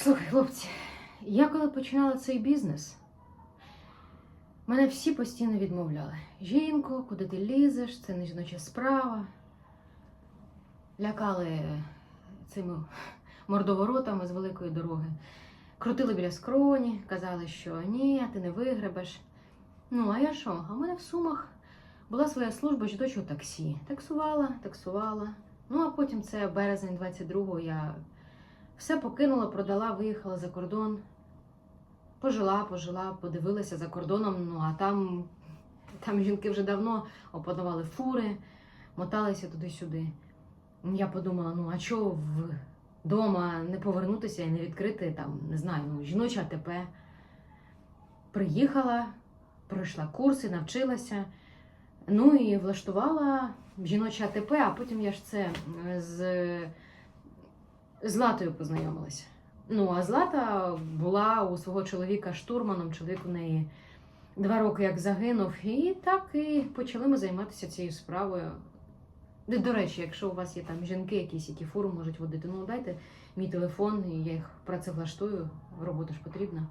Слухай, хлопці, я коли починала цей бізнес, мене всі постійно відмовляли. Жінко, куди ти лізеш, це не жіноча справа. Лякали цими мордоворотами з великої дороги. Крутили біля скроні, казали, що ні, ти не вигребеш. Ну, а я що? А в мене в сумах була своя служба жіночого таксі. Таксувала, таксувала. Ну, а потім це березень 22-го я все покинула, продала, виїхала за кордон. Пожила, пожила, подивилася за кордоном. Ну а там, там жінки вже давно опанували фури, моталися туди-сюди. Я подумала: ну а чого вдома не повернутися і не відкрити там, не знаю, ну, жіноче АТП. Приїхала, пройшла курси, навчилася. Ну і влаштувала жіноче АТП, а потім я ж це е, з з Златою познайомилася. Ну, а Злата була у свого чоловіка штурманом, чоловік у неї два роки як загинув. І так і почали ми займатися цією справою. До речі, якщо у вас є там жінки, якісь, які фуру можуть водити, ну дайте мій телефон, і я їх працевлаштую, робота ж потрібна.